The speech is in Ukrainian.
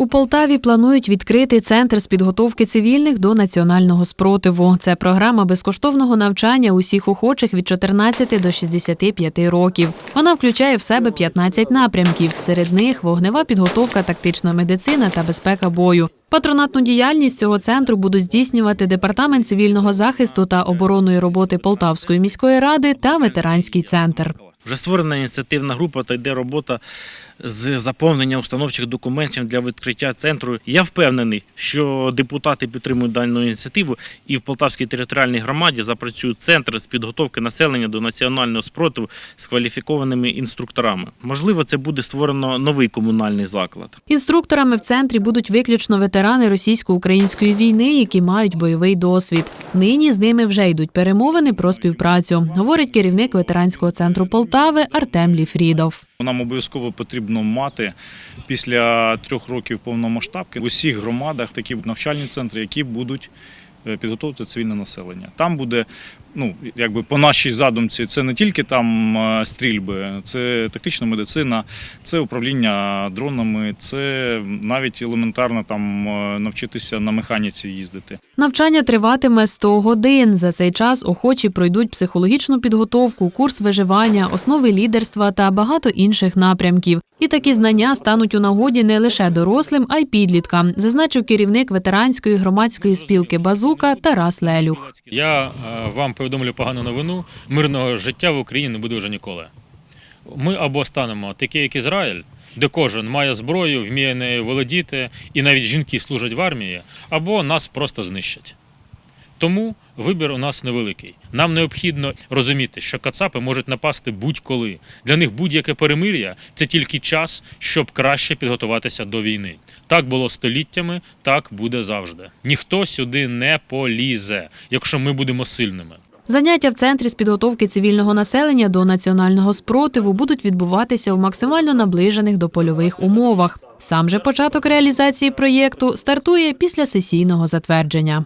У Полтаві планують відкрити центр з підготовки цивільних до національного спротиву. Це програма безкоштовного навчання усіх охочих від 14 до 65 років. Вона включає в себе 15 напрямків. Серед них вогнева підготовка, тактична медицина та безпека бою. Патронатну діяльність цього центру будуть здійснювати департамент цивільного захисту та оборонної роботи Полтавської міської ради та ветеранський центр. Вже створена ініціативна група та йде робота з заповнення установчих документів для відкриття центру. Я впевнений, що депутати підтримують дану ініціативу і в Полтавській територіальній громаді запрацює центр з підготовки населення до національного спротиву з кваліфікованими інструкторами. Можливо, це буде створено новий комунальний заклад. Інструкторами в центрі будуть виключно ветерани російсько-української війни, які мають бойовий досвід. Нині з ними вже йдуть перемовини про співпрацю, говорить керівник ветеранського центру Полтави Артем Ліфрідов. Нам обов'язково потрібно мати після трьох років повномасштабки в усіх громадах такі навчальні центри, які будуть е, підготовити цивільне населення. Там буде, ну якби по нашій задумці, це не тільки там е, стрільби, це тактична медицина, це управління дронами, це навіть елементарно там е, навчитися на механіці їздити. Навчання триватиме 100 годин. За цей час охочі пройдуть психологічну підготовку, курс виживання, основи лідерства та багато інших напрямків. І такі знання стануть у нагоді не лише дорослим, а й підліткам, зазначив керівник ветеранської громадської спілки Базука Тарас Лелюх. Я е, вам повідомлю погану новину. Мирного життя в Україні не буде вже ніколи. Ми або станемо такі, як Ізраїль, де кожен має зброю, вміє нею володіти, і навіть жінки служать в армії, або нас просто знищать. Тому вибір у нас невеликий. Нам необхідно розуміти, що кацапи можуть напасти будь-коли. Для них будь-яке перемир'я це тільки час, щоб краще підготуватися до війни. Так було століттями, так буде завжди. Ніхто сюди не полізе, якщо ми будемо сильними. Заняття в центрі з підготовки цивільного населення до національного спротиву будуть відбуватися в максимально наближених до польових умовах. Сам же початок реалізації проєкту стартує після сесійного затвердження.